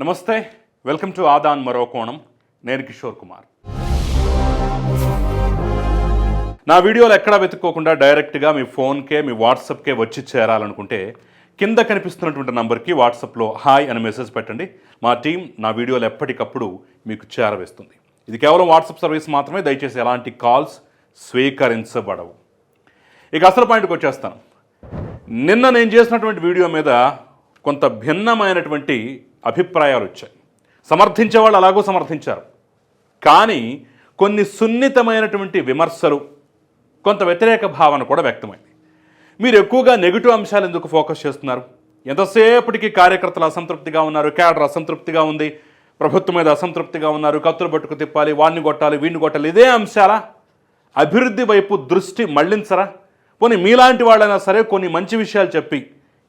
నమస్తే welcome to Aadan మరో కోణం. నేను కిషోర్ కుమార్. నా వీడియోలు ఎక్కడా వెతుక్కోకుండా డైరెక్ట్గా మీ ఫోన్కే మీ వాట్సాప్కే వచ్చి చేరాలనుకుంటే కింద కనిపిస్తున్నటువంటి నంబర్కి వాట్సాప్లో హాయ్ అని మెసేజ్ పెట్టండి. మా టీం నా వీడియోలు ఎప్పటికప్పుడు మీకు చేరవేస్తుంది. ఇది కేవలం వాట్సాప్ సర్వీస్ మాత్రమే దయచేసి ఎలాంటి కాల్స్ స్వీకరించబడవు. ఇక అసలు పాయింట్కి వచ్చేస్తాను. నిన్న నేను చేసినటువంటి వీడియో మీద కొంత భిన్నమైనటువంటి అభిప్రాయాలు వచ్చాయి. సమర్థించే వాళ్ళు అలాగూ సమర్థించారు. కానీ కొన్ని సున్నితమైనటువంటి విమర్శలు కొంత వ్యతిరేక భావన కూడా వ్యక్తమైంది. మీరు ఎక్కువగా నెగిటివ్ అంశాలు ఎందుకు ఫోకస్ చేస్తున్నారు? ఎంతసేపటికి కార్యకర్తలు అసంతృప్తిగా ఉన్నారు? క్యాడర్ అసంతృప్తిగా ఉంది? ప్రభుత్వం మీద అసంతృప్తిగా ఉన్నారు? కత్తులు పట్టుకు తిప్పాలి వాడిని కొట్టాలి వీడిని కొట్టాలి ఇదే అంశాలా? అభివృద్ధి వైపు దృష్టి మళ్ళించరా? పోనీ మీలాంటి వాళ్ళైనా సరే కొన్ని మంచి విషయాలు చెప్పి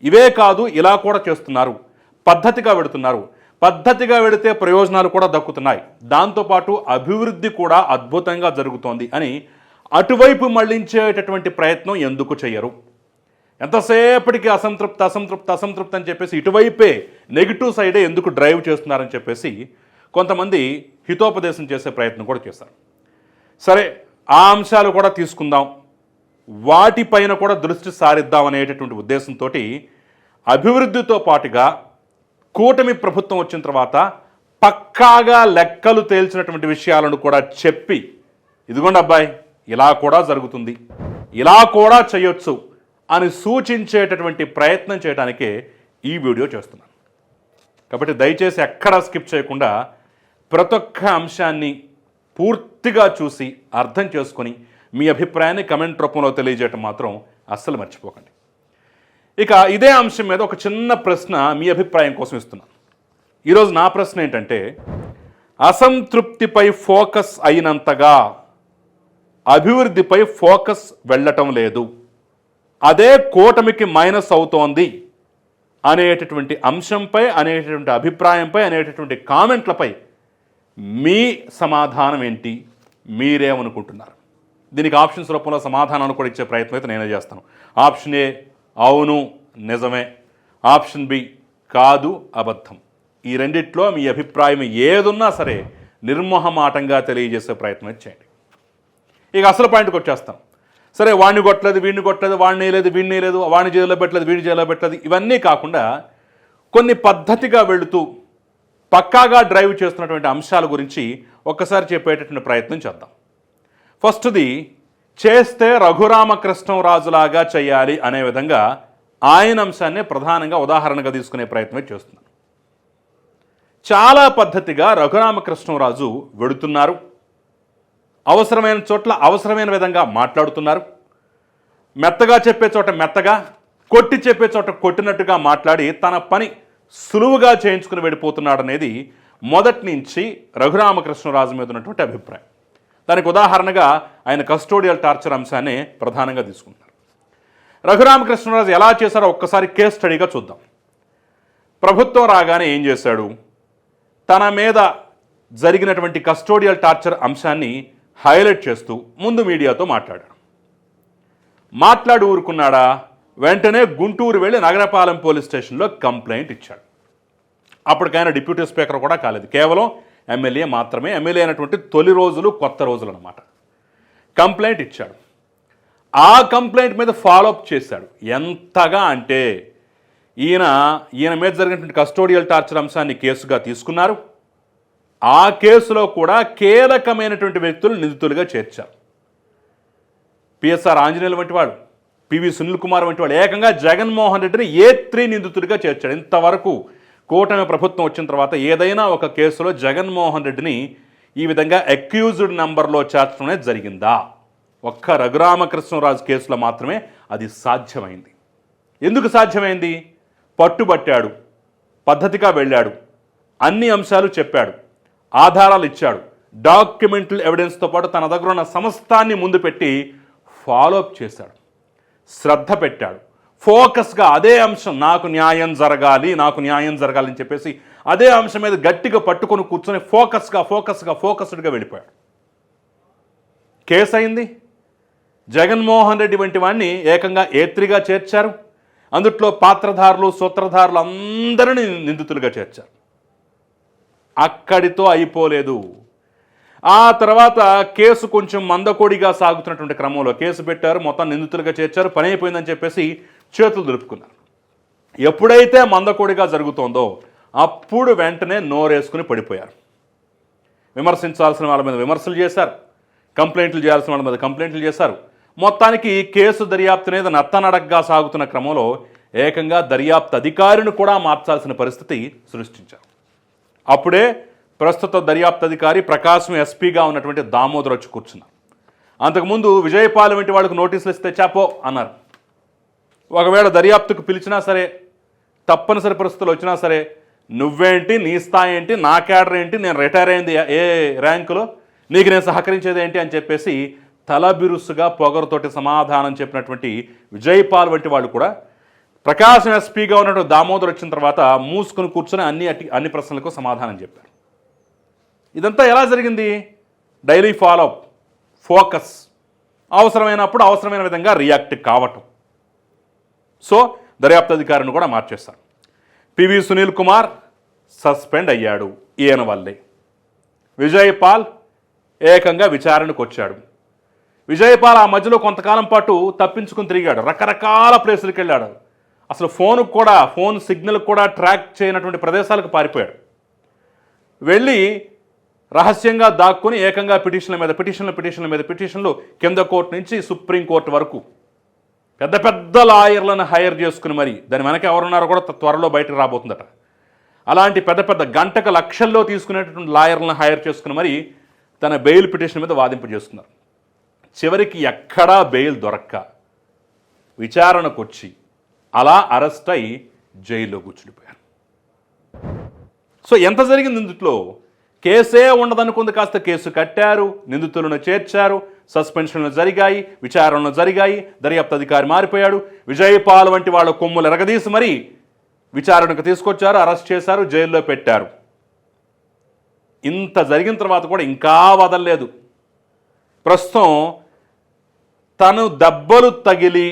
ఇవే కాదు ఇలా కూడా చేస్తున్నారు. పద్ధతిగా పెడుతున్నారు పద్ధతిగా వెడితే ప్రయోజనాలు కూడా దక్కుతున్నాయి. దాంతోపాటు అభివృద్ధి కూడా అద్భుతంగా జరుగుతోంది అని అటువైపు మళ్ళించేటటువంటి ప్రయత్నం ఎందుకు చేయరు? ఎంతసేపటికి అసంతృప్తి అసంతృప్తి అసంతృప్తి అని చెప్పేసి ఇటువైపే నెగిటివ్ సైడే ఎందుకు డ్రైవ్ చేస్తున్నారని చెప్పేసి కొంతమంది హితోపదేశం చేసే ప్రయత్నం కూడా చేశారు సరే ఆ అంశాలు కూడా తీసుకుందాం. వాటిపైన కూడా దృష్టి సారిద్దాం అనేటటువంటి ఉద్దేశంతో అభివృద్ధితో పాటుగా కూటమి ప్రభుత్వం వచ్చిన తర్వాత పక్కాగా లెక్కలు తేల్చినటువంటి విషయాలను కూడా చెప్పి ఇదిగోండి అబ్బాయి ఇలా కూడా జరుగుతుంది ఇలా కూడా చేయొచ్చు అని సూచించేటటువంటి ప్రయత్నం చేయడానికే ఈ వీడియో చేస్తున్నాను. కాబట్టి దయచేసి ఎక్కడా స్కిప్ చేయకుండా ప్రతి ఒక్క అంశాన్ని పూర్తిగా చూసి అర్థం చేసుకొని మీ అభిప్రాయాన్ని కమెంట్ రూపంలో తెలియజేయటం మాత్రం అస్సలు మర్చిపోకండి. ఇక ఇదే అంశం మీద ఒక చిన్న ప్రశ్న మీ అభిప్రాయం కోసం ఇస్తున్నాను ఈరోజు నా ప్రశ్న ఏంటంటే అసంతృప్తిపై ఫోకస్ అయినంతగా అభివృద్ధిపై ఫోకస్ వెళ్ళటం లేదు. అదే కూటమికి మైనస్ అవుతోంది అనేటటువంటి అంశంపై అనేటటువంటి అభిప్రాయంపై అనేటటువంటి కామెంట్లపై మీ సమాధానం ఏంటి? మీరేమనుకుంటున్నారు? దీనికి ఆప్షన్స్ రూపంలో సమాధానాలు కూడా ఇచ్చే ప్రయత్నం అయితే నేనే చేస్తాను. ఆప్షన్ ఏ అవును నిజమే. ఆప్షన్ బి కాదు అబద్ధం. ఈ రెండిట్లో మీ అభిప్రాయం ఏదున్నా సరే నిర్మోహమాటంగా తెలియజేసే ప్రయత్నం చేయండి. ఇక అసలు పాయింట్కి వచ్చేస్తాం. సరే వాడిని కొట్టలేదు వీడిని కొట్టలేదు వాడిని వేయలేదు వీడిని వేయలేదు వాడిని జైల్లో పెట్టలేదు వీడిని జైల్లో పెట్టలేదు ఇవన్నీ కాకుండా కొన్ని పద్ధతిగా వెళుతూ పక్కాగా డ్రైవ్ చేస్తున్నటువంటి అంశాల గురించి ఒక్కసారి చెప్పేటటువంటి ప్రయత్నం చేద్దాం. ఫస్ట్ది చేస్తే రఘురామకృష్ణరాజులాగా చేయాలి అనే విధంగా ఆయన అంశాన్ని ప్రధానంగా ఉదాహరణగా తీసుకునే ప్రయత్నమే చేస్తున్నాను చాలా పద్ధతిగా రఘురామకృష్ణరాజు వెడుతున్నారు. అవసరమైన చోట్ల అవసరమైన విధంగా మాట్లాడుతున్నారు. మెత్తగా చెప్పే చోట మెత్తగా కొట్టి చెప్పే చోట కొట్టినట్టుగా మాట్లాడి తన పని సులువుగా చేయించుకుని వెళ్ళిపోతున్నాడు అనేది మొదటి నుంచి రఘురామకృష్ణరాజు మీద ఉన్నటువంటి అభిప్రాయం. దానికి ఉదాహరణగా ఆయన కస్టోడియల్ టార్చర్ అంశాన్ని ప్రధానంగా తీసుకుంటున్నారు. రఘురామకృష్ణరాజు ఎలా చేశారో ఒక్కసారి కేస్ స్టడీగా చూద్దాం. ప్రభుత్వం రాగానే ఏం చేశాడు? తన మీద జరిగినటువంటి కస్టోడియల్ టార్చర్ అంశాన్ని హైలైట్ చేస్తూ ముందు మీడియాతో మాట్లాడాడు. మాట్లాడి ఊరుకున్నాడా? వెంటనే గుంటూరు వెళ్ళి నగరపాలెం పోలీస్ స్టేషన్లో కంప్లైంట్ ఇచ్చాడు. అప్పటికైనా డిప్యూటీ స్పీకర్ కూడా కాలేదు. కేవలం ఎమ్మెల్యే మాత్రమే ఎమ్మెల్యే అయినటువంటి తొలి రోజులు కొత్త రోజులు అనమాట కంప్లైంట్ ఇచ్చాడు. ఆ కంప్లైంట్ మీద ఫాలోఅప్ చేశాడు. ఎంతగా అంటే ఈయన ఈయన మీద జరిగినటువంటి కస్టోడియల్ టార్చర్ అంశాన్ని కేసుగా తీసుకున్నారు. ఆ కేసులో కూడా కీలకమైనటువంటి వ్యక్తులు నిందితులుగా చేర్చారు. పిఎస్ఆర్ ఆంజనేయులు వంటి వాడు పివి సునీల్ కుమార్ వంటి వాడు ఏకంగా జగన్మోహన్ రెడ్డిని ఏ త్రీ నిందితుడిగా చేర్చాడు. ఇంతవరకు కూటమి ప్రభుత్వం వచ్చిన తర్వాత ఏదైనా ఒక కేసులో జగన్మోహన్ రెడ్డిని ఈ విధంగా అక్యూజ్డ్ నంబర్లో చేర్చడమే జరిగిందా? ఒక్క రఘురామకృష్ణరాజు కేసులో మాత్రమే అది సాధ్యమైంది. ఎందుకు సాధ్యమైంది? పట్టుబట్టాడు పద్ధతిగా వెళ్ళాడు అన్ని అంశాలు చెప్పాడు ఆధారాలు ఇచ్చాడు డాక్యుమెంటల్ ఎవిడెన్స్తో పాటు తన దగ్గర ఉన్న సమస్తాన్ని ముందు పెట్టి ఫాలోఅప్ చేశాడు శ్రద్ధ పెట్టాడు. ఫోకస్గా అదే అంశం నాకు న్యాయం జరగాలి నాకు న్యాయం జరగాలి అని చెప్పేసి అదే అంశం మీద గట్టిగా పట్టుకొని కూర్చొని ఫోకస్గా ఫోకస్గా ఫోకస్డ్గా వెళ్ళిపోయాడు. కేసు అయింది. జగన్మోహన్ రెడ్డి వంటి వాడిని ఏకంగా ఏత్రిగా చేర్చారు. అందుట్లో పాత్రధారులు సూత్రధారులు అందరినీ నిందితులుగా చేర్చారు. అక్కడితో అయిపోలేదు. ఆ తర్వాత కేసు కొంచెం మందకోడిగా సాగుతున్నటువంటి క్రమంలో కేసు పెట్టారు మొత్తం నిందితులుగా చేర్చారు పని అయిపోయిందని చెప్పేసి చేతులు దులుపుకున్నారు. ఎప్పుడైతే మందకోడిగా జరుగుతోందో అప్పుడు వెంటనే నోరేసుకుని పడిపోయారు. విమర్శించాల్సిన వాళ్ళ మీద విమర్శలు చేశారు. కంప్లైంట్లు చేయాల్సిన వాళ్ళ మీద కంప్లైంట్లు చేశారు. మొత్తానికి కేసు దర్యాప్తు అనేది నత్తనడగ్గా సాగుతున్న క్రమంలో ఏకంగా దర్యాప్తు అధికారిని కూడా మార్చాల్సిన పరిస్థితి సృష్టించారు. అప్పుడే ప్రస్తుత దర్యాప్తు అధికారి ప్రకాశం ఎస్పీగా ఉన్నటువంటి దామోదర్ వచ్చి కూర్చున్నారు. అంతకుముందు విజయపాలెం వంటి వాళ్ళకు నోటీసులు ఇస్తే చాపో అన్నారు. ఒకవేళ దర్యాప్తుకు పిలిచినా సరే తప్పనిసరి పరిస్థితులు వచ్చినా సరే నువ్వేంటి నీ స్థాయి ఏంటి నా క్యాడర్ ఏంటి నేను రిటైర్ అయింది ఏ ర్యాంకులో నీకు నేను సహకరించేది ఏంటి అని చెప్పేసి తలబిరుసుగా పొగరుతోటి సమాధానం చెప్పినటువంటి విజయపాల్ వంటి వాళ్ళు కూడా ప్రకాశం ఎస్పీగా ఉన్నటువంటి దామోదర్ వచ్చిన తర్వాత మూసుకుని కూర్చొని అన్ని అటు అన్ని ప్రశ్నలకు సమాధానం చెప్పారు. ఇదంతా ఎలా జరిగింది? Daily follow up focus. అవసరమైనప్పుడు అవసరమైన విధంగా రియాక్ట్ కావటం. సో దర్యాప్తు అధికారిని కూడా మార్చేస్తారు పివి సునీల్ కుమార్ సస్పెండ్ అయ్యాడు ఈయన వల్లే. విజయ్ పాల్ ఏకంగా విచారణకు వచ్చాడు. విజయపాల్ ఆ మధ్యలో కొంతకాలం పాటు తప్పించుకుని తిరిగాడు. రకరకాల ప్లేసులకు వెళ్ళాడు. అసలు ఫోన్కు కూడా ఫోన్ సిగ్నల్ కూడా ట్రాక్ చేయనటువంటి ప్రదేశాలకు పారిపోయాడు. వెళ్ళి రహస్యంగా దాక్కుని ఏకంగా పిటిషన్ల మీద పిటిషన్ల పిటిషన్ల మీద పిటిషన్లు కింద కోర్టు నుంచి సుప్రీంకోర్టు వరకు పెద్ద పెద్ద లాయర్లను హైర్ చేసుకుని మరి దాని వెనక ఎవరున్నారో కూడా త్వరలో బయటకు రాబోతుందట. అలాంటి పెద్ద పెద్ద గంటకు లక్షల్లో తీసుకునేటటువంటి లాయర్లను హైర్ చేసుకుని మరి తన బెయిల్ పిటిషన్ మీద వాదింపు చేస్తున్నారు. చివరికి ఎక్కడా బెయిల్ దొరక్క. విచారణకు వచ్చి అలా అరెస్ట్ అయి జైల్లో కూర్చుండిపోయారు. సో ఎంత జరిగింది ఇందులో కేసే ఉండదనుకుంది కాస్త కేసు కట్టారు నిందితులను చేర్చారు సస్పెన్షన్లు జరిగాయి విచారణలు జరిగాయి దర్యాప్తు అధికారి మారిపోయాడు. విజయపాల్ వంటి వాళ్ళ కొమ్ములు ఎరగదీసి మరీ విచారణకు తీసుకొచ్చారు అరెస్ట్ చేశారు జైల్లో పెట్టారు. ఇంత జరిగిన తర్వాత కూడా ఇంకా వదలలేదు. ప్రస్తుతం తను దెబ్బలు తగిలి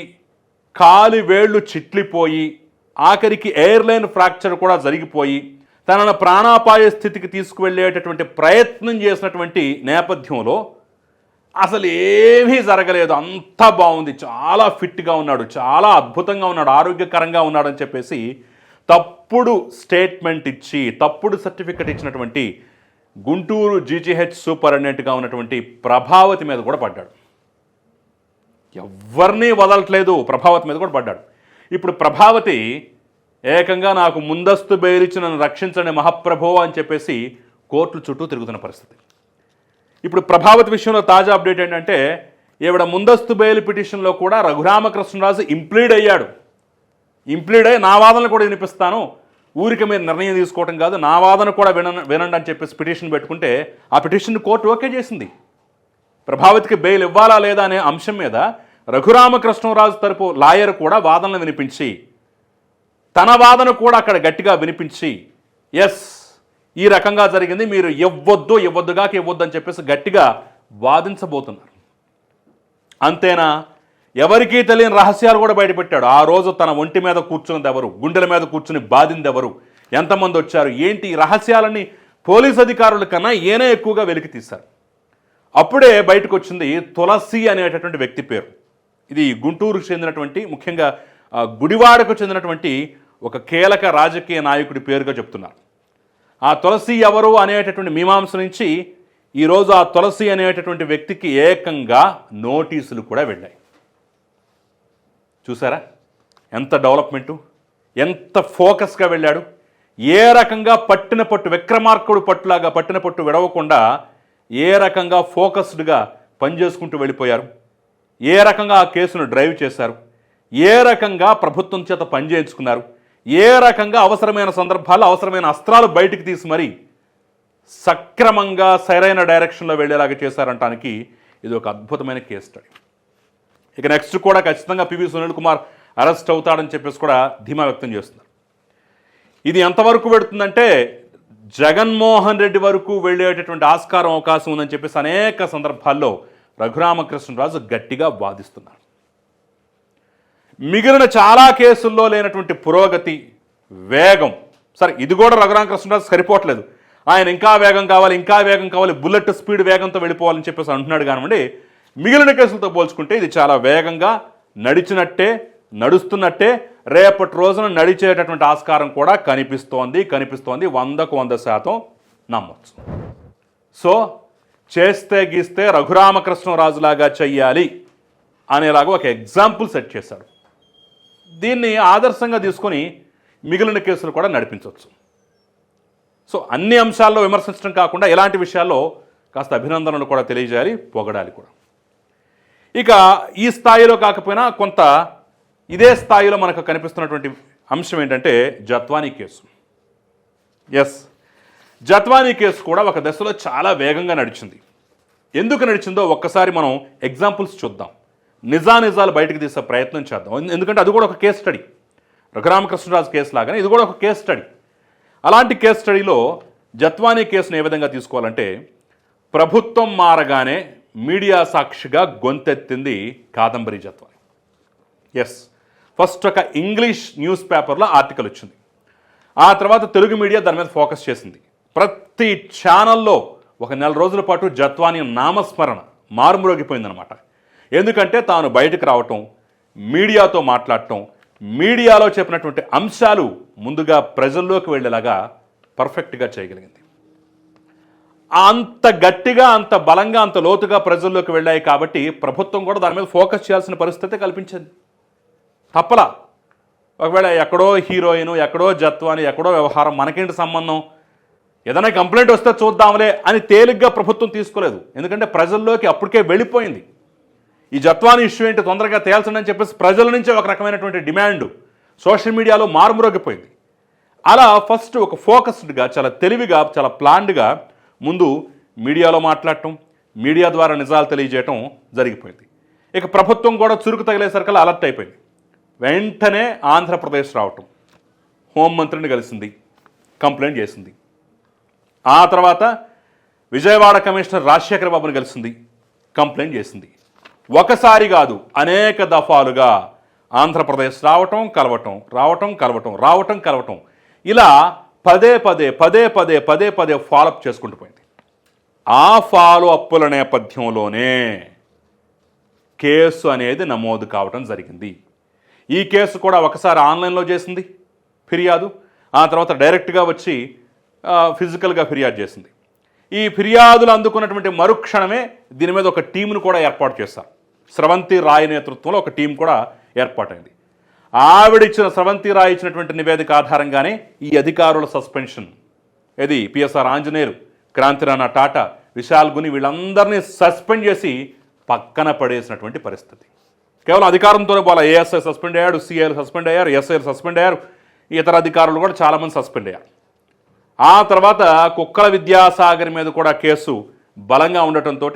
కాలి వేళ్ళు చిట్లిపోయి ఆఖరికి ఎయిర్లైన్ ఫ్రాక్చర్ కూడా జరిగిపోయి తనను ప్రాణాపాయ స్థితికి తీసుకువెళ్ళేటటువంటి ప్రయత్నం చేసినటువంటి నేపథ్యంలో అసలు ఏమీ జరగలేదు. అంతా బాగుంది. చాలా ఫిట్గా ఉన్నాడు. చాలా అద్భుతంగా ఉన్నాడు. ఆరోగ్యకరంగా ఉన్నాడు అని చెప్పేసి తప్పుడు స్టేట్మెంట్ ఇచ్చి తప్పుడు సర్టిఫికెట్ ఇచ్చినటువంటి గుంటూరు జీజీహెచ్ సూపరింటెండెంట్గా ఉన్నటువంటి ప్రభావతి మీద కూడా పడ్డాడు. ఎవరిని వదలట్లేదు. ప్రభావతి మీద కూడా పడ్డాడు. ఇప్పుడు ప్రభావతి ఏకంగా నాకు ముందస్తు బెయిలిచ్చి నన్ను రక్షించండి మహాప్రభో అని చెప్పేసి కోర్టుల చుట్టూ తిరుగుతున్న పరిస్థితి. ఇప్పుడు ప్రభావతి విషయంలో తాజా అప్డేట్ ఏంటంటే ఈవిడ ముందస్తు బెయిల్ పిటిషన్లో కూడా రఘురామకృష్ణరాజు ఇంప్లీడ్ అయ్యాడు. ఇంప్లీడ్ అయ్యి నా వాదనలు కూడా వినిపిస్తాను. ఊరికి మీరు నిర్ణయం తీసుకోవటం కాదు నా వాదన కూడా విన వినండి అని చెప్పేసి పిటిషన్ పెట్టుకుంటే ఆ పిటిషన్ కోర్టు ఓకే చేసింది. ప్రభావతికి బెయిల్ ఇవ్వాలా లేదా అనే అంశం మీద రఘురామకృష్ణరాజు తరపు లాయర్ కూడా వాదనలు వినిపించి తన వాదన కూడా అక్కడ గట్టిగా వినిపించి ఎస్ ఈ రకంగా జరిగింది. మీరు ఇవ్వద్దు ఇవ్వద్దుగాక ఇవ్వద్దు అని చెప్పేసి గట్టిగా వాదించబోతున్నారు. అంతేనా? ఎవరికీ తెలియని రహస్యాలు కూడా బయటపెట్టాడు. ఆ రోజు తన ఒంటి మీద కూర్చున్నది ఎవరు? గుండెల మీద కూర్చుని బాధింది ఎవరు? ఎంతమంది వచ్చారు? ఏంటి ఈ రహస్యాలని పోలీస్ అధికారుల కన్నా ఈయనే ఎక్కువగా వెలికి తీశారు. అప్పుడే బయటకు వచ్చింది తులసి అనేటటువంటి వ్యక్తి పేరు. ఇది గుంటూరుకు చెందినటువంటి ముఖ్యంగా గుడివాడకు చెందినటువంటి ఒక కీలక రాజకీయ నాయకుడి పేరుగా చెప్తున్నారు. ఆ తులసి ఎవరు అనేటటువంటి మీమాంస నుంచి ఈరోజు ఆ తులసి అనేటటువంటి వ్యక్తికి ఏకంగా నోటీసులు కూడా వెళ్ళాయి. చూసారా? ఎంత డెవలప్మెంటు ఎంత ఫోకస్గా వెళ్ళాడు. ఏ రకంగా పట్టిన పట్టు విక్రమార్కుడు పట్టులాగా పట్టిన పట్టు విడవకుండా ఏ రకంగా ఫోకస్డ్గా పనిచేసుకుంటూ వెళ్ళిపోయారు. ఏ రకంగా ఆ కేసును డ్రైవ్ చేశారు. ఏ రకంగా ప్రభుత్వం చేత పనిచేయించుకున్నారు ఏ రకంగా అవసరమైన సందర్భాల్లో అవసరమైన అస్త్రాలు బయటికి తీసి మరీ సక్రమంగా సరైన డైరెక్షన్లో వెళ్ళేలాగా చేశారంటానికి ఇది ఒక అద్భుతమైన కేస్ స్టడీ. ఇక నెక్స్ట్ కూడా ఖచ్చితంగా పివి సునీల్ కుమార్ అరెస్ట్ అవుతాడని చెప్పేసి కూడా ధీమా వ్యక్తం చేస్తున్నారు. ఇది ఎంతవరకు పెడుతుందంటే జగన్మోహన్ రెడ్డి వరకు వెళ్ళేటటువంటి ఆస్కారం అవకాశం ఉందని చెప్పేసి అనేక సందర్భాల్లో రఘురామకృష్ణరాజు గట్టిగా వాదిస్తున్నారు. మిగిలిన చాలా కేసుల్లో లేనటువంటి పురోగతి వేగం. సరే ఇది కూడా రఘురామకృష్ణరాజు సరిపోవట్లేదు. ఆయన ఇంకా వేగం కావాలి ఇంకా వేగం కావాలి బుల్లెట్ స్పీడ్ వేగంతో వెళ్ళిపోవాలని చెప్పేసి అంటున్నాడు కానివ్వండి మిగిలిన కేసులతో పోల్చుకుంటే ఇది చాలా వేగంగా నడిచినట్టే నడుస్తున్నట్టే రేపటి రోజున నడిచేటటువంటి ఆస్కారం కూడా కనిపిస్తోంది కనిపిస్తోంది వందకు వంద శాతం నమ్మొచ్చు. సో చేస్తే గీస్తే రఘురామకృష్ణరాజులాగా చెయ్యాలి అనేలాగా ఒక ఎగ్జాంపుల్ సెట్ చేశాడు. దీన్ని ఆదర్శంగా తీసుకొని మిగిలిన కేసులు కూడా నడిపించవచ్చు. సో అన్ని అంశాల్లో విమర్శించడం కాకుండా ఇలాంటి విషయాల్లో కాస్త అభినందనలు కూడా తెలియజేయాలి పొగడాలి కూడా. ఇక ఈ స్థాయిలో కాకపోయినా కొంత ఇదే స్థాయిలో మనకు కనిపిస్తున్నటువంటి అంశం ఏంటంటే Jatwani case. Yes Jatwani case కూడా ఒక దశలో చాలా వేగంగా నడిచింది. ఎందుకు నడిచిందో ఒక్కసారి మనం ఎగ్జాంపుల్స్ చూద్దాం. నిజానిజాలు బయటకు తీసే ప్రయత్నం చేద్దాం. ఎందుకంటే అది కూడా ఒక కేస్ స్టడీ రఘురామకృష్ణరాజు కేసు లాగానే ఇది కూడా ఒక కేస్ స్టడీ అలాంటి కేస్ స్టడీలో జత్వానీ కేసును ఏ విధంగా తీసుకోవాలంటే ప్రభుత్వం మారగానే మీడియా సాక్షిగా గొంతెత్తింది కాదంబరి జత్వాని. ఎస్ ఫస్ట్ ఒక ఇంగ్లీష్ న్యూస్ పేపర్లో ఆర్టికల్ వచ్చింది. ఆ తర్వాత తెలుగు మీడియా దాని మీద ఫోకస్ చేసింది. ప్రతి ఛానల్లో ఒక నెల రోజుల పాటు జత్వాని నామస్మరణ మారుమ్రోగిపోయిందనమాట ఎందుకంటే తాను బయటకు రావటం మీడియాతో మాట్లాడటం మీడియాలో చెప్పినటువంటి అంశాలు ముందుగా ప్రజల్లోకి వెళ్ళేలాగా పర్ఫెక్ట్గా చేయగలిగింది. అంత గట్టిగా అంత బలంగా అంత లోతుగా ప్రజల్లోకి వెళ్ళాయి కాబట్టి ప్రభుత్వం కూడా దాని మీద ఫోకస్ చేయాల్సిన పరిస్థితి కల్పించింది. తప్పలా. ఒకవేళ ఎక్కడో హీరోయిన్ ఎక్కడో జత్వాని ఎక్కడో వ్యవహారం మనకేంటి సంబంధం? ఏదైనా కంప్లైంట్ వస్తే చూద్దాంలే అని తేలిగ్గా ప్రభుత్వం తీసుకోలేదు. ఎందుకంటే ప్రజల్లోకి అప్పటికే వెళ్ళిపోయింది. ఈ జత్వాని ఇష్యూ ఏంటి తొందరగా తేల్చండి అని చెప్పేసి ప్రజల నుంచి ఒక రకమైనటువంటి డిమాండ్ సోషల్ మీడియాలో మారుమ్రోగిపోయింది. అలా ఫస్ట్ ఒక ఫోకస్డ్గా చాలా తెలివిగా చాలా ప్లాన్డ్గా ముందు మీడియాలో మాట్లాడటం మీడియా ద్వారా నిజాలు తెలియజేయటం జరిగిపోయింది. ఇక ప్రభుత్వం కూడా చురుకు తగిలేసరికల్లా అలర్ట్ అయిపోయింది. వెంటనే ఆంధ్రప్రదేశ్ రావటం హోంమంత్రిని కలిసింది కంప్లైంట్ చేసింది. ఆ తర్వాత విజయవాడ కమిషనర్ రాజశేఖర బాబుని కలిసింది కంప్లైంట్ చేసింది. ఒకసారి కాదు అనేక దఫాలుగా ఆంధ్రప్రదేశ్ రావటం కలవటం రావటం కలవటం రావటం కలవటం. ఇలా పదే పదే పదే పదే పదే పదే ఫాలోఅప్ చేసుకుంటూ పోయింది. ఆ ఫాలో అప్పుల నేపథ్యంలోనే కేసు అనేది నమోదు కావటం జరిగింది. ఈ కేసు కూడా ఒకసారి ఆన్లైన్లో చేసింది ఫిర్యాదు. ఆ తర్వాత డైరెక్ట్గా వచ్చి ఫిజికల్గా ఫిర్యాదు చేసింది. ఈ ఫిర్యాదులు అందుకున్నటువంటి మరుక్షణమే దీని మీద ఒక టీంను కూడా ఏర్పాటు చేశారు. స్రవంతి రాయ్ నేతృత్వంలో ఒక టీం కూడా ఏర్పాటైంది. ఆవిడ ఇచ్చిన స్రవంతి రాయ్ ఇచ్చినటువంటి నివేదిక ఆధారంగానే ఈ అధికారుల సస్పెన్షన్. ఇది పిఎస్ఆర్ ఆంజనేయులు క్రాంతిరాణా టాటా విశాల్ గుని వీళ్ళందరినీ సస్పెండ్ చేసి పక్కన పడేసినటువంటి పరిస్థితి. కేవలం అధికారంతోనే పోలా ఏఎస్ఐ సస్పెండ్ అయ్యాడు సిఐలు సస్పెండ్ అయ్యారు ఎస్ఐలు సస్పెండ్ అయ్యారు ఇతర అధికారులు కూడా చాలామంది సస్పెండ్ అయ్యారు. ఆ తర్వాత కుక్కల విద్యాసాగర్ మీద కూడా కేసు బలంగా ఉండటంతో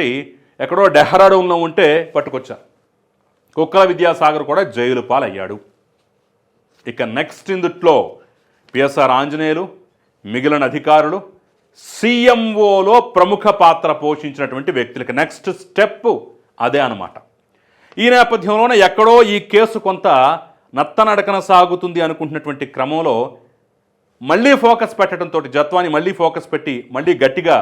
ఎక్కడో డెహ్రాడూన్లో ఉంటే పట్టుకొచ్చారు. కుక్కల విద్యాసాగర్ కూడా జైలు పాలయ్యాడు. ఇక నెక్స్ట్ ఇందుట్లో పిఎస్ఆర్ ఆంజనేయులు మిగిలిన అధికారులు సీఎంఓలో ప్రముఖ పాత్ర పోషించినటువంటి వ్యక్తులకి నెక్స్ట్ స్టెప్ అదే అనమాట ఈ నేపథ్యంలోనే ఎక్కడో ఈ కేసు కొంత నత్తనడకన సాగుతుంది అనుకుంటున్నటువంటి క్రమంలో మళ్ళీ ఫోకస్ పెట్టడంతో జత్వాని మళ్ళీ ఫోకస్ పెట్టి మళ్ళీ గట్టిగా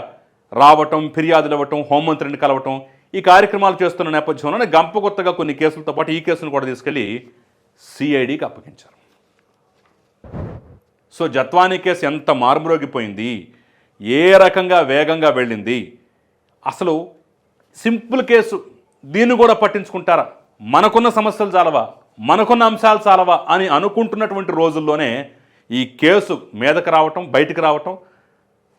రావటం ఫిర్యాదులు ఇవ్వటం హోంమంత్రిని కలవటం ఈ కార్యక్రమాలు చేస్తున్న నేపథ్యంలోనే గంపకొత్తగా కొన్ని కేసులతో పాటు ఈ కేసును కూడా తీసుకెళ్ళి సిఐడికి అప్పగించారు. సో జత్వానీ కేసు ఎంత మారుమ్రోగిపోయింది? ఏ రకంగా వేగంగా వెళ్ళింది? అసలు సింపుల్ కేసు. దీన్ని కూడా పట్టించుకుంటారా? మనకున్న సమస్యలు చాలవా? మనకున్న అంశాలు చాలవా? అని అనుకుంటున్నటువంటి రోజుల్లోనే ఈ కేసు మీదకు రావటం బయటకు రావటం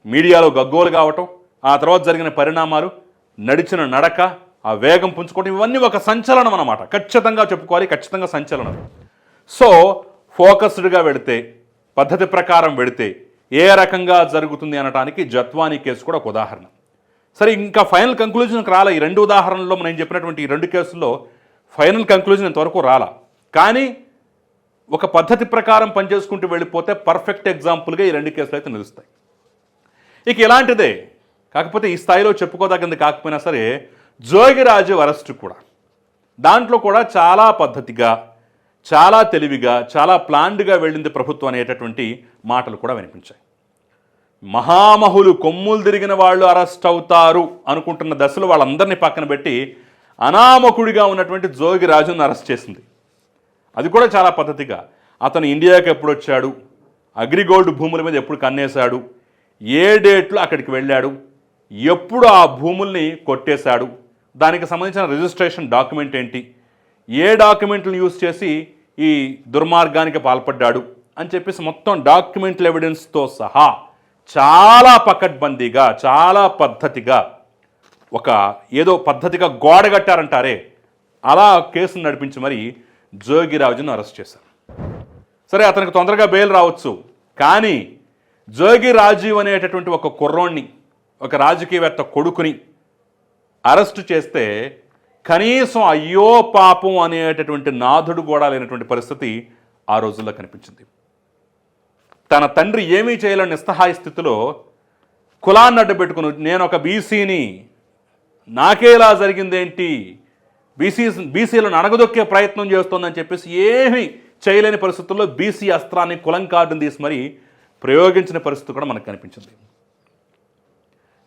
మీడియాలో గగ్గోలు కావటం ఆ తర్వాత జరిగిన పరిణామాలు నడిచిన నడక ఆ వేగం పుంజుకోవడం ఇవన్నీ ఒక సంచలనం అన్నమాట. ఖచ్చితంగా చెప్పుకోవాలి ఖచ్చితంగా సంచలనం. సో ఫోకస్డ్గా వెడితే పద్ధతి ప్రకారం వెడితే ఏ రకంగా జరుగుతుంది అనడానికి జత్వానీ కేసు కూడా ఒక ఉదాహరణ. సరే ఇంకా ఫైనల్ కంక్లూజన్కి రాలే? ఈ రెండు ఉదాహరణల్లో నేను చెప్పినటువంటి ఈ రెండు కేసుల్లో ఫైనల్ కంక్లూజన్ ఇంతవరకు రాలా. కానీ ఒక పద్ధతి ప్రకారం పనిచేసుకుంటూ వెళ్ళిపోతే పర్ఫెక్ట్ ఎగ్జాంపుల్గా ఈ రెండు కేసులు అయితే నిలుస్తాయి. ఇక ఇలాంటిదే కాకపోతే ఈ స్థాయిలో చెప్పుకోదగ్గది కాకపోయినా సరే జోగిరాజు అరెస్ట్ కూడా. దాంట్లో కూడా చాలా పద్ధతిగా చాలా తెలివిగా చాలా ప్లాన్డ్గా వెళ్ళింది ప్రభుత్వం అనేటటువంటి మాటలు కూడా వినిపించాయి. మహామహులు కొమ్ములు తిరిగిన వాళ్ళు అరెస్ట్ అవుతారు అనుకుంటున్న దశలో వాళ్ళందరినీ పక్కన పెట్టి అనామకుడిగా ఉన్నటువంటి జోగి రాజును అరెస్ట్ చేసింది. అది కూడా చాలా పద్ధతిగా. అతను ఇండియాకి ఎప్పుడు వచ్చాడు? అగ్రిగోల్డ్ భూముల మీద ఎప్పుడు కన్నేశాడు? ఏ డేట్లో అక్కడికి వెళ్ళాడు? ఎప్పుడు ఆ భూముల్ని కొట్టేశాడు? దానికి సంబంధించిన రిజిస్ట్రేషన్ డాక్యుమెంట్ ఏంటి? ఏ డాక్యుమెంట్లు యూజ్ చేసి ఈ దుర్మార్గానికి పాల్పడ్డాడు? అని చెప్పేసి మొత్తం డాక్యుమెంటల్ ఎవిడెన్స్తో సహా చాలా పకడ్బందీగా చాలా పద్ధతిగా ఒక ఏదో పద్ధతిగా గోడ కట్టారంటారే. అలా కేసును నడిపించి మరి జోగిరాజును అరెస్ట్ చేశారు. సరే అతనికి తొందరగా బెయిల్ రావచ్చు. కానీ జోగి రాజీవ్ అనేటటువంటి ఒక కుర్రోణ్ణి ఒక రాజకీయవేత్త కొడుకుని అరెస్ట్ చేస్తే కనీసం అయ్యో పాపం అనేటటువంటి నాథుడు కూడా లేనటువంటి పరిస్థితి ఆ రోజుల్లో కనిపించింది. తన తండ్రి ఏమీ చేయలేని నిస్సహాయ స్థితిలో కులాన్ని అడ్డు పెట్టుకుని నేను ఒక బీసీని నాకే ఇలా జరిగిందేంటి? బీసీ బీసీలను అణగదొక్కే ప్రయత్నం చేస్తోందని చెప్పేసి ఏమీ చేయలేని పరిస్థితుల్లో బీసీ అస్త్రాన్ని కులం కార్డుని తీసి మరీ ప్రయోగించిన పరిస్థితి కూడా మనకు కనిపించింది.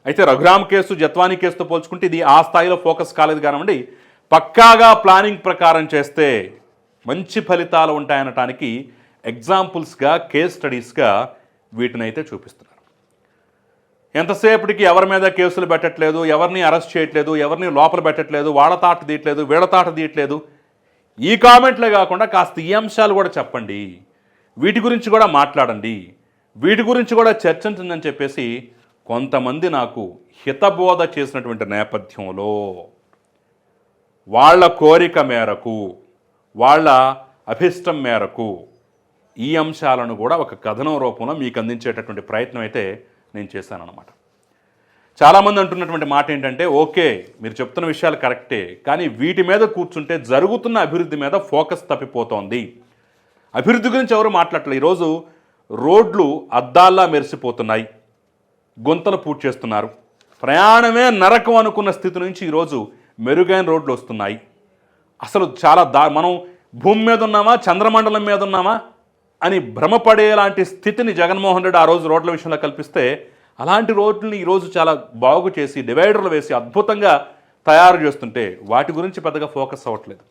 అయితే రఘురామ్ కేసు జత్వానీ కేసుతో పోల్చుకుంటే ఇది ఆ స్థాయిలో ఫోకస్ కాలేదు కానివ్వండి పక్కాగా ప్లానింగ్ ప్రకారం చేస్తే మంచి ఫలితాలు ఉంటాయనటానికి ఎగ్జాంపుల్స్గా కేస్ స్టడీస్గా వీటినైతే చూపిస్తున్నారు. ఎంతసేపటికి ఎవరి మీద కేసులు పెట్టట్లేదు ఎవరిని అరెస్ట్ చేయట్లేదు ఎవరిని లోపల పెట్టట్లేదు వాళ్ళ తాట తీయట్లేదు వీళ్ళ తాట తీయట్లేదు ఈ కామెంట్లే కాకుండా కాస్త ఈ అంశాలు కూడా చెప్పండి వీటి గురించి కూడా మాట్లాడండి వీటి గురించి కూడా చర్చించండి చెప్పేసి కొంతమంది నాకు హితబోధ చేసినటువంటి నేపథ్యంలో వాళ్ళ కోరిక మేరకు వాళ్ళ అభిష్టం మేరకు ఈ అంశాలను కూడా ఒక కథనం రూపంలో మీకు అందించేటటువంటి ప్రయత్నం అయితే నేను చేశానన్నమాట. చాలామంది అంటున్నటువంటి మాట ఏంటంటే ఓకే మీరు చెప్తున్న విషయాలు కరెక్టే కానీ వీటి మీద కూర్చుంటే జరుగుతున్న అభివృద్ధి మీద ఫోకస్ తప్పిపోతోంది. అభివృద్ధి గురించి ఎవరు మాట్లాడలేదు ఈరోజు రోడ్లు అద్దాల్లా మెరిసిపోతున్నాయి. గుంతలు పూర్తి చేస్తున్నారు. ప్రయాణమే నరకం అనుకున్న స్థితి నుంచి ఈరోజు మెరుగైన రోడ్లు వస్తున్నాయి. అసలు చాలా దా మనం భూమి మీద ఉన్నామా చంద్రమండలం మీద ఉన్నామా అని భ్రమపడేలాంటి స్థితిని జగన్మోహన్ రెడ్డి ఆ రోజు రోడ్ల విషయంలో కల్పిస్తే అలాంటి రోడ్లని ఈరోజు చాలా బాగు చేసి డివైడర్లు వేసి అద్భుతంగా తయారు చేస్తుంటే వాటి గురించి పెద్దగా ఫోకస్ అవ్వట్లేదు.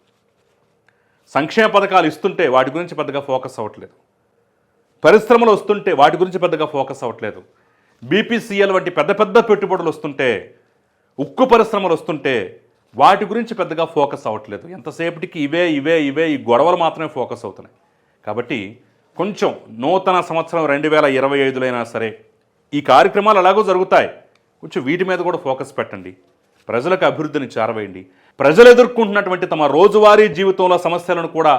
సంక్షేమ పథకాలు ఇస్తుంటే వాటి గురించి పెద్దగా ఫోకస్ అవ్వట్లేదు. పరిశ్రమలు వస్తుంటే వాటి గురించి పెద్దగా ఫోకస్ అవ్వట్లేదు. బీపీసీఎల్ వంటి పెద్ద పెద్ద పెట్టుబడులు వస్తుంటే ఉక్కు పరిశ్రమలు వస్తుంటే వాటి గురించి పెద్దగా ఫోకస్ అవ్వట్లేదు. ఎంతసేపటికి ఇవే ఇవే ఇవే ఈ గొడవలు మాత్రమే ఫోకస్ అవుతున్నాయి. కాబట్టి కొంచెం నూతన సంవత్సరం రెండు వేల ఇరవై ఐదులైనా సరే ఈ కార్యక్రమాలు ఎలాగో జరుగుతాయి. కొంచెం వీటి మీద కూడా ఫోకస్ పెట్టండి. ప్రజలకు అభివృద్ధిని చేరవేయండి. ప్రజలు ఎదుర్కొంటున్నటువంటి తమ రోజువారీ జీవితంలో సమస్యలను కూడా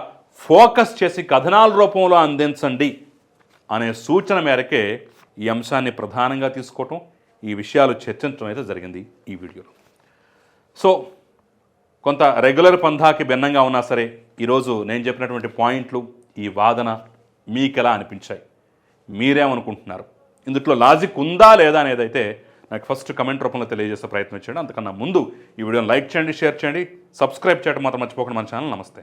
ఫోకస్ చేసి కథనాల రూపంలో అందించండి అనే సూచన మేరకే ఈ అంశాన్ని ప్రధానంగా తీసుకోవటం ఈ విషయాలు చర్చించడం అయితే జరిగింది ఈ వీడియోలో. సో కొంత రెగ్యులర్ పంధాకి భిన్నంగా ఉన్నా సరే ఈరోజు నేను చెప్పినటువంటి పాయింట్లు ఈ వాదన మీకు ఎలా అనిపించాయి? మీరేమనుకుంటున్నారు? ఇందులో లాజిక్ ఉందా లేదా అనేది అయితే నాకు ఫస్ట్ కమెంట్ రూపంలో తెలియజేసే ప్రయత్నం చేయండి. అంతకన్నా ముందు ఈ వీడియోని లైక్ చేయండి షేర్ చేయండి సబ్స్క్రైబ్ చేయడం మాత్రం మర్చిపోకుండా. మన ఛానల్ నమస్తే.